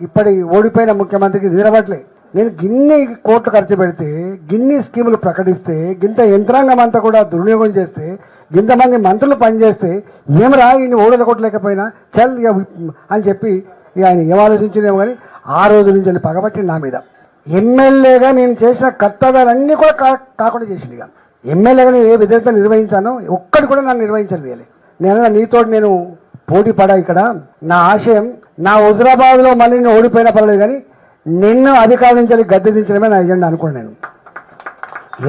ఇప్పటి ఓడిపోయిన ముఖ్యమంత్రికి నిద్రపట్లే నేను గిన్ని కోట్లు ఖర్చు పెడితే గిన్ని స్కీములు ప్రకటిస్తే గింత యంత్రాంగం అంతా కూడా దుర్వినియోగం చేస్తే గింతమంది మంత్రులు పనిచేస్తే ఏమరా ఈయన ఓడల కొట్టలేకపోయినా? చల్ ఇక అని చెప్పి ఇక ఆయన ఏం ఆలోచించినేమో కానీ ఆ రోజు నుంచి వెళ్ళి పగబట్టి నా మీద. ఎమ్మెల్యేగా నేను చేసిన కర్తవ్యాలన్నీ కూడా కా కాకుండా చేసింది ఇక. ఎమ్మెల్యేగా నేను ఏ విధంగా నిర్వహించానో ఒక్కటి కూడా నన్ను నిర్వహించలేదు నేను నీతో నేను పోటీ పడా ఇక్కడ. నా ఆశయం నా హుజరాబాద్లో మళ్ళీ నేను ఓడిపోయినా పర్లేదు కానీ నిన్ను అధికారం నుంచి గద్దె దించడమే నా ఎజెండా అనుకోండి నేను.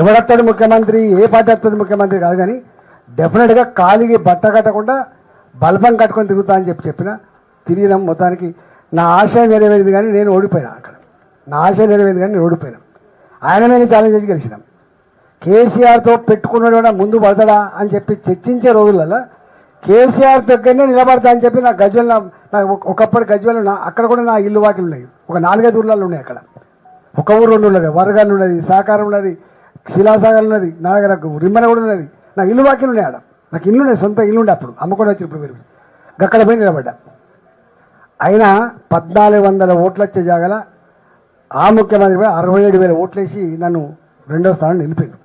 ఎవడత్తాడు ముఖ్యమంత్రి ఏ పార్టీ వస్తుంది ముఖ్యమంత్రి కాదు కానీ డెఫినెట్గా కాలికి బట్ట కట్టకుండా బల్బం కట్టుకొని తిరుగుతా అని చెప్పి చెప్పిన తిరిగినాం మొత్తానికి నా ఆశయం నెరవేరింది కానీ నేను ఓడిపోయినా అక్కడ. నా ఆశయం నెరవేరింది కానీ నేను ఓడిపోయినా. ఆయన నేను ఛాలెంజ్ చేసి గెలిచినాం. కేసీఆర్తో పెట్టుకున్నాడు కూడా ముందు పడతాడా అని చెప్పి చర్చించే రోజులలో కేసీఆర్ దగ్గరనే నిలబడతా అని చెప్పి నా గజ్వల్ నాకు ఒక- ఒకప్పటి గజ్వల్ నా అక్కడ కూడా నా ఇల్లు వాకిలు ఉన్నాయి. ఒక నాలుగైదు ఊర్లలో ఉన్నాయి అక్కడ. ఒక ఊరు రెండు ఉన్నది. వరగాలు ఉన్నది సాకారం ఉన్నది శిలాసాగర్ ఉన్నది నా దగ్గర రిమ్మన కూడా ఉన్నది. నా ఇల్లు వాకిలు ఉన్నాయి ఆడ. నాకు ఇల్లు ఉన్నాయి సొంత ఇల్లు ఉండే అప్పుడు. అమ్ముకొని వచ్చినప్పుడు మీరు. అక్కడ పోయి నిలబడ్డా. అయినా పద్నాలుగు వందల ఓట్లు వచ్చే జాగల ఆ ముఖ్యమంత్రి అరవై ఏడు వేల ఓట్లేసి నన్ను రెండో స్థానం నిలిపాడు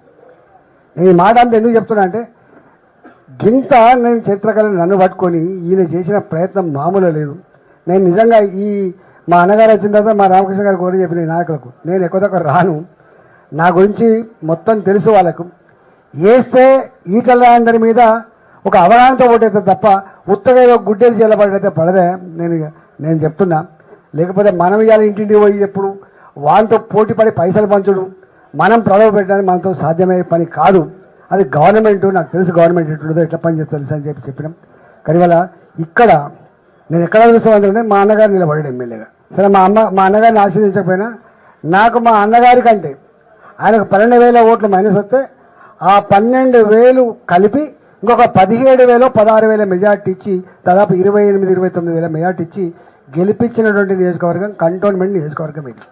నేను ఈ మాట అంతా ఎందుకు చెప్తున్నా అంటే గింత నేను చిత్రకళను నన్ను పట్టుకొని ఈయన చేసిన ప్రయత్నం మామూలు లేదు. నేను నిజంగా ఈ మా అన్నగారు వచ్చిన తర్వాత మా రామకృష్ణ గారు కూడా చెప్పిన నాయకులకు నేను ఎక్కువ దగ్గర రాను. నా గురించి మొత్తం తెలుసు వాళ్ళకు. వేస్తే ఈటల అందరి మీద ఒక అవగాహనతో ఓటైతే తప్ప ఉత్తగా ఏదో గుడ్డేది చేయబడితే పడదే నేను నేను చెప్తున్నా. లేకపోతే మనం ఇవాళ ఇంటింటికి పోయి ఎప్పుడు వాళ్ళతో పోటీ పడి పైసలు పంచుడు. మనం ప్రభావ పెట్టడానికి మనతో సాధ్యమయ్యే పని కాదు. అది గవర్నమెంట్ నాకు తెలుసు గవర్నమెంట్ ఎట్లుందో ఎట్లా పని తెలుసు అని చెప్పి చెప్పినాం. కానీ వాళ్ళ ఇక్కడ నేను ఎక్కడ చూసామంటే మా అన్నగారు నిలబడాడు ఎమ్మెల్యేగా. సరే మా అమ్మ మా అన్నగారిని ఆశీర్దించకపోయినా నాకు మా అన్నగారి కంటే ఆయనకు పన్నెండు వేల ఓట్లు మైనస్ వస్తే ఆ పన్నెండు వేలు కలిపి ఇంకొక పదిహేడు వేలు పదహారు వేల మెజార్టీ ఇచ్చి దాదాపు ఇరవై ఎనిమిది ఇరవై తొమ్మిది వేల మెజార్టీ ఇచ్చి గెలిపించినటువంటి నియోజకవర్గం కంటోన్మెంట్ నియోజకవర్గం ఇది.